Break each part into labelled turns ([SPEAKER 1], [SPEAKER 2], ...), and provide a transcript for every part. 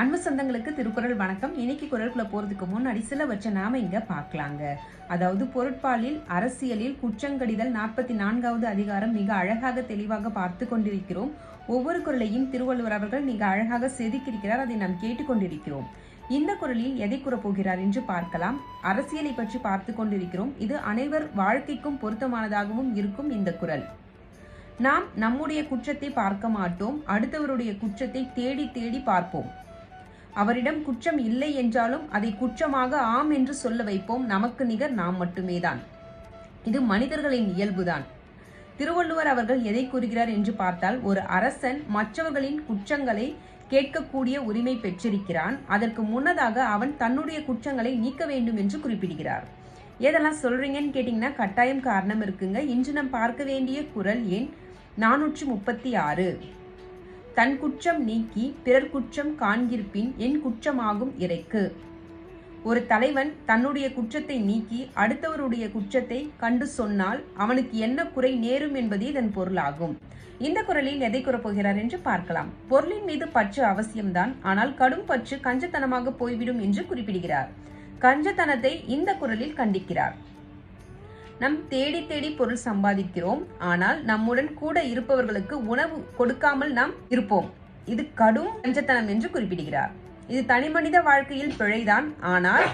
[SPEAKER 1] அன்பு சொந்தங்களுக்கு திருக்குறள் வணக்கம். இன்னைக்கு குரல்குள்ள போறதுக்கு முன்னாடி சிலவற்றை நாம இங்க பார்க்கலாங்க அதாவது பொருட்பாலில் அரசியலில் குற்றங்கடிதல் நாற்பத்தி நான்காவது அதிகாரம் மிக அழகாக தெளிவாக பார்த்து கொண்டிருக்கிறோம். ஒவ்வொரு குரலையும் திருவள்ளுவர் அவர்கள் மிக அழகாக செதுக்கியிருக்கிறார். அதை நாம் கேட்டுக்கொண்டிருக்கிறோம் இந்த குரலில் எதை கூறப் போகிறார் என்று பார்க்கலாம். அரசியலை பற்றி பார்த்து கொண்டிருக்கிறோம். இது அனைவர் வாழ்க்கைக்கும் பொருத்தமானதாகவும் இருக்கும் இந்த குரல். நாம் நம்முடைய குற்றத்தை பார்க்க மாட்டோம். அடுத்தவருடைய குற்றத்தை தேடி தேடி பார்ப்போம். அவரிடம் குற்றம் இல்லை என்றாலும் அதை குற்றமாக ஆம் என்று சொல்ல வைப்போம். நமக்கு நிகர் நாம் மட்டுமேதான். இது மனிதர்களின் இயல்புதான். திருவள்ளுவர் அவர்கள் எதை கூறுகிறார் என்று பார்த்தால் ஒரு அரசன் மற்றவர்களின் குற்றங்களை கேட்கக்கூடிய உரிமை பெற்றிருக்கிறான். அதற்கு முன்னதாக அவன் தன்னுடைய குற்றங்களை நீக்க வேண்டும் என்று குறிப்பிடுகிறார். எதெல்லாம் சொல்றீங்கன்னு கேட்டீங்கன்னா கட்டாயம் காரணம் இருக்குங்க. இன்று நாம் பார்க்க வேண்டிய குரல் எண் நானூற்றி முப்பத்தி ஆறு. தன் குற்றம் நீக்கி பிறர் குற்றம் காண்கிருப்பின் என் குற்றமாகும் இறைக்கு. ஒரு தலைவன் தன்னுடைய குற்றத்தை நீக்கி அடுத்தவருடைய குற்றத்தை கண்டு சொன்னால் அவனுக்கு என்ன குறை நேரும் என்பதே இதன் பொருளாகும். இந்த குரலில் எதை கூறப்போகிறார் என்று பார்க்கலாம். பொருளின் மீது பற்று அவசியம்தான். ஆனால் கடும் பற்று கஞ்சத்தனமாக போய்விடும் என்று குறிப்பிடுகிறார். கஞ்சத்தனத்தை இந்த குரலில் கண்டிக்கிறார். நம் தேடி தேடி பொருள் சம்பாதிக்கிறோம். ஆனால் நம்முடன் கூட இருப்பவர்களுக்கு உணவு கொடுக்காமல் நாம் இருப்போம். இது கடும் பஞ்சத்தனம் என்று குறிப்பிடுகிறார். இது தனிமனித வாழ்க்கையில் பிழைதான். ஆனால்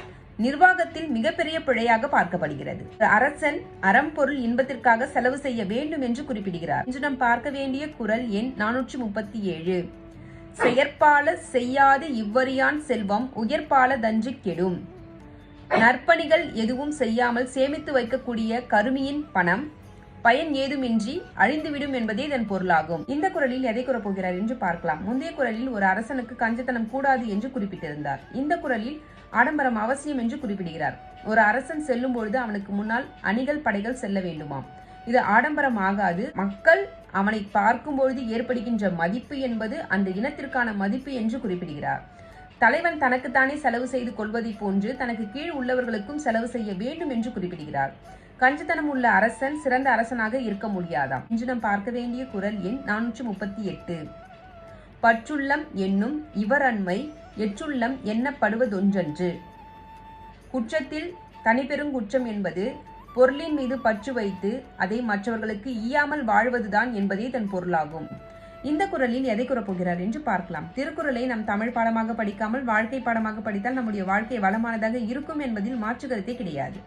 [SPEAKER 1] நிர்வாகத்தில் மிகப்பெரிய பிழையாக பார்க்கப்படுகிறது. அரசன் அறம் பொருள் இன்பத்திற்காக செலவு செய்ய வேண்டும் என்று குறிப்பிடுகிறார். இன்று நாம் பார்க்க வேண்டிய குரல் எண் நானூற்றி முப்பத்தி ஏழு. செயற்பால செய்யாது இவ்வறியான் செல்வம் உயர்பால தஞ்சு கெடும். நற்பணிகள் எதுவும் செய்யாமல் சேமித்து வைக்கக்கூடிய கருமியின் பணம் பயன் ஏதுமின்றி அழிந்துவிடும் என்பதே இதன் பொருளாகும். இந்த குரலில் எதை கூறப்போகிறார் என்று பார்க்கலாம். முந்தைய குரலில் ஒரு அரசனுக்கு கஞ்சத்தனம் கூடாது என்று குறிப்பிட்டிருந்தார். இந்த குரலில் ஆடம்பரம் அவசியம் என்று குறிப்பிடுகிறார். ஒரு அரசன் செல்லும் பொழுது அவனுக்கு முன்னால் அணிகள் படைகள் செல்ல வேண்டுமாம். இது ஆடம்பரம் ஆகாது. மக்கள் அவனை பார்க்கும் பொழுது ஏற்படுகின்ற மதிப்பு என்பது அந்த இனத்திற்கான மதிப்பு என்று குறிப்பிடுகிறார். தலைவன் தனக்குத்தானே செலவு செய்து கொள்வதை போன்று தனக்கு கீழ் உள்ளவர்களுக்கும் செலவு செய்ய வேண்டும் என்று குறிப்பிடுகிறார். கஞ்சத்தனம் உள்ள அரசன் சிறந்த அரசனாக இருக்க முடியாதாம். இன்று நாம் பார்க்க வேண்டிய குரல் எண் நானூற்று முப்பத்தி எட்டு. பற்றுள்ளம் என்னும் இவரன்மை எற்றுள்ளம் எண்ணப்படுவதொன்றன்று குற்றத்தில் தனிப்பெரும் குற்றம் என்பது பொருளின் மீது பற்று வைத்து அதை மற்றவர்களுக்கு ஈயாமல் வாழ்வதுதான் என்பதே தன் பொருளாகும். இந்த குரலில் எதை கூறப்போகிறார் என்று பார்க்கலாம். திருக்குறளை நம் தமிழ் பாடமாக படிக்காமல் வாழ்க்கை பாடமாக படித்தால் நம்முடைய வாழ்க்கை வளமானதாக இருக்கும் என்பதில் மாற்று கருத்தே கிடையாது.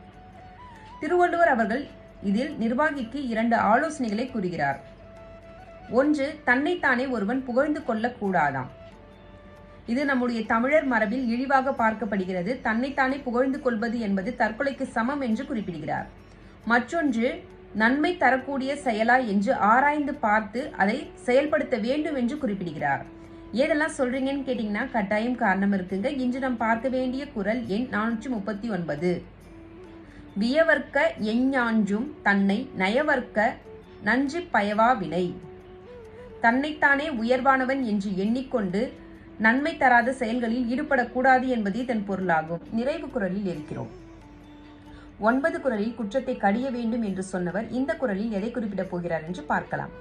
[SPEAKER 1] திருவள்ளுவர் அவர்கள் இதில் நிர்வாகிக்கு இரண்டு ஆலோசனைகளை கூறுகிறார். ஒன்று தன்னைத்தானே ஒருவன் புகழ்ந்து கொள்ளக்கூடாதாம். இது நம்முடைய தமிழர் மரபில் இழிவாக பார்க்கப்படுகிறது. தன்னைத்தானே புகழ்ந்து கொள்வது என்பது தற்கொலைக்கு சமம் என்று குறிப்பிடுகிறார். மற்றொன்று நன்மை தரக்கூடிய செயலா என்று ஆராய்ந்து பார்த்து அதை செயல்படுத்த வேண்டும் என்று குறிப்பிடுகிறார். ஏதெல்லாம் சொல்றீங்கன்னு கேட்டீங்கன்னா கட்டாயம் காரணம் இருக்குங்க. இன்று நாம் பார்க்க வேண்டிய குரல் எண் நானூற்றி முப்பத்தி ஒன்பது. வியவர்க்க எஞ்ஞாஞ்சும் தன்னை நயவர்க்க நன்றி பயவா வினை. தன்னைத்தானே உயர்வானவன் என்று எண்ணிக்கொண்டு நன்மை தராத செயல்களில் ஈடுபடக்கூடாது என்பதே இதன் பொருளாகும். நிறைவு குரலில் இருக்கிறோம். ஒன்பது குரலில் குற்றத்தை கடிய வேண்டும் என்று சொன்னவர் இந்த குரலில் எதை குறிப்பிடப் போகிறார் என்று பார்க்கலாம்.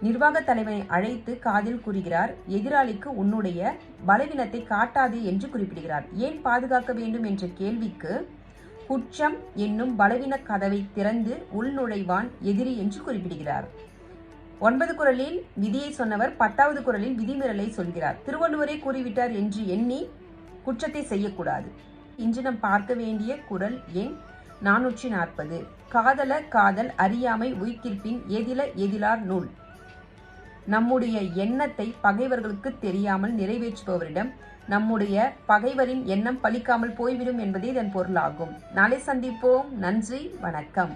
[SPEAKER 1] நிர்வாக தலைவனை அழைத்து காதில் கூறுகிறார் எதிராளிக்கு உன்னுடைய பலவீனத்தை காட்டாதே என்று குறிப்பிடுகிறார். ஏன் பாதுகாக்க வேண்டும் என்ற கேள்விக்கு குற்றம் என்னும் பலவீன கதவை திறந்து உள்நுழைவான் எதிரி என்று குறிப்பிடுகிறார். ஒன்பது குரலில் விதியை சொன்னவர் பத்தாவது குரலில் விதிமீறலை சொல்கிறார். திருவள்ளுவரே கூறிவிட்டார் என்று எண்ணி குற்றத்தை செய்யக்கூடாது. இன்று நாம் பார்க்க வேண்டிய குரல் எண் நானூற்றி நாற்பது காதல காதல் அறியாமை உயிர்க்கிற்பின் எதில எதிலார் நூல். நம்முடைய எண்ணத்தை பகைவர்களுக்கு தெரியாமல் நிறைவேற்றுபவரிடம் நம்முடைய பகைவரின் எண்ணம் பலிக்காமல் போய்விடும் என்பதே இதன் பொருளாகும். நாளை சந்திப்போம். நன்றி. வணக்கம்.